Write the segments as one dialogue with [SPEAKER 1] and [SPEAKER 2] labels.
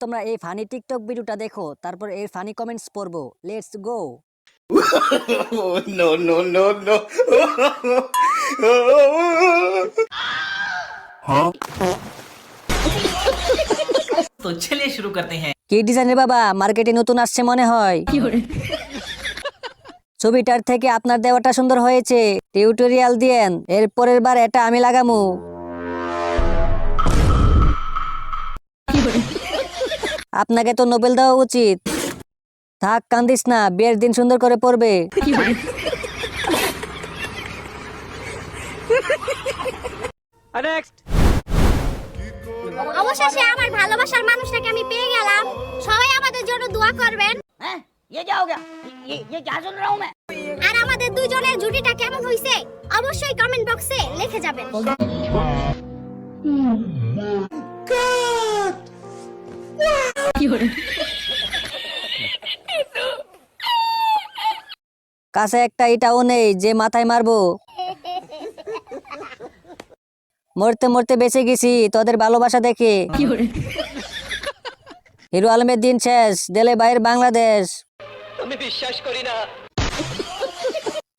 [SPEAKER 1] তোমরা এই funny TikTok ভিডিওটা দেখো তারপর এই ফানি কমেন্টস পড়ব। লেটস গো
[SPEAKER 2] তো শুরু করতে হ্যাঁ
[SPEAKER 1] কি ডিজাইনের বাবা? মার্কেটে নতুন আসছে মনে হয়। ছবিটার থেকে আপনার দেওয়াটা সুন্দর হয়েছে। টিউটোরিয়াল দিয়েন এরপরের বার এটা আমি লাগামু। আপনাকে তো নোবেল দেওয়া উচিত থাক কান্দিস না বিয়ের দিন সুন্দর করে পড়বে
[SPEAKER 3] অবশেষে আমার ভালোবাসার মানুষটাকে আমি পেয়ে গেলাম সবাই আমাদের জন্য দোয়া করবেন
[SPEAKER 4] हैं ये क्या हो गया ये ये क्या सुन रहा हूँ मैं
[SPEAKER 3] আর আমাদের দুজনের জুটিটা কেমন হইছে অবশ্যই কমেন্ট বক্সে লিখে যাবেন
[SPEAKER 1] কাছে একটা এটাও নেই যে মাথায় মারবো। মরতে মরতে বেঁচে গেছি তোদের ভালোবাসা দেখে। হিরো আলমের দিন শেষ দেলে বাইরের বাংলাদেশ।
[SPEAKER 5] আমি বিশ্বাস করি না।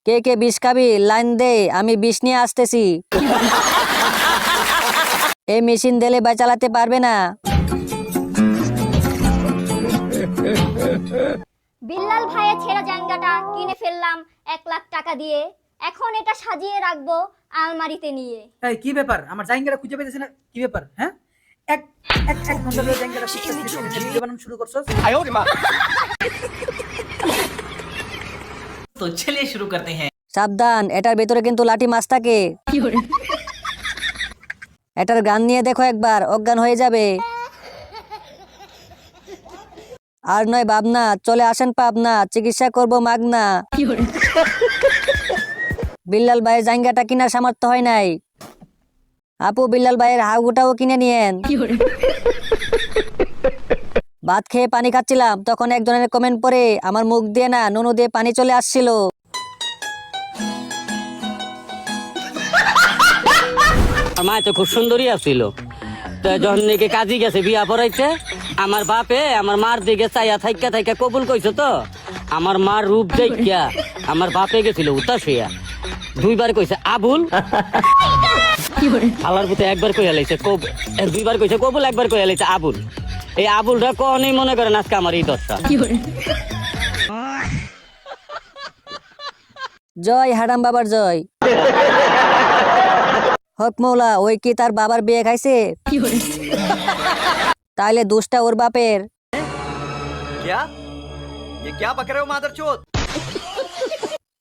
[SPEAKER 1] কে কে বিষ খাবি লাইন দে আমি বিষ নিয়ে আসতেছি। এই মেশিন দিলে বাই চালাতে পারবে না।
[SPEAKER 3] বিল্লাল ভাইয়ের ছেঁড়া জাঙ্গাটা কিনে ফেললাম এক লাখ টাকা দিয়ে। এখন এটা সাজিয়ে রাখব আলমারিতে নিয়ে।
[SPEAKER 6] এই কি ব্যাপার? আমার জাঙ্গাটা খুঁজে পেতেছি না? কি ব্যাপার? হ্যাঁ? এক এক এক ঘণ্টা ধরে জাঙ্গাটা বানানো শুরু করছ?
[SPEAKER 2] তো চলে শুরু করতে হ্যাঁ।
[SPEAKER 1] সাবধান এটার ভেতরে কিন্তু লাঠি মাছ থাকে। এটার গান নিয়ে দেখো একবার অজ্ঞান হয়ে যাবে। আর নয় ভাবনা চলে আসেন পাবনা চিকিৎসা করব মাগনা। বিল্লাল ভাইয়ের জাঙ্গাটা কিনার সামর্থ্য হয় নাই। আপু বিল্লাল ভাইয়ের হাগুটাও কিনে নিয়েন। ভাত খেয়ে পানি খাচ্ছিলাম তখন একজনের কমেন্ট পরে আমার মুখ দিয়ে না নুনু দিয়ে পানি চলে আসছিল।
[SPEAKER 7] আমার মা তো খুব সুন্দরী আছিল। তো যখন নাকি কাজী গেছে বিয়া পড়াইতে আমার বাপে আমার মার দিকে চাইয়া থাইকা থাইকা কবুল কইছে তো। আমার মার রূপ দেখিয়া আমার বাপে গেছিল উতাস হইয়া। দুইবার কইছে, আবুল। আল্লাহর পুতে একবার কইয়া লাইছে, কব দুইবার কইছে, কবুল। একবার কইয়া লাইছে, আবুল। এই আবুলটা কখনই মনে করেন আজকে আমার এই দশটা
[SPEAKER 1] জয় হারাম বাবার জয়। হক মৌলা, ওই কি তার বাবার বিয়ে খাইছে? তাহলে দোষটা ওর বাপের।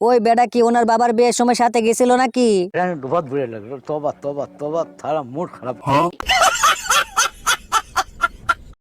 [SPEAKER 1] ওই বেড়া কি ওনার বাবার বিয়ের সময় সাথে গেছিল নাকি?
[SPEAKER 8] বহুত বুড়ে লাগল তারা মুড খারাপ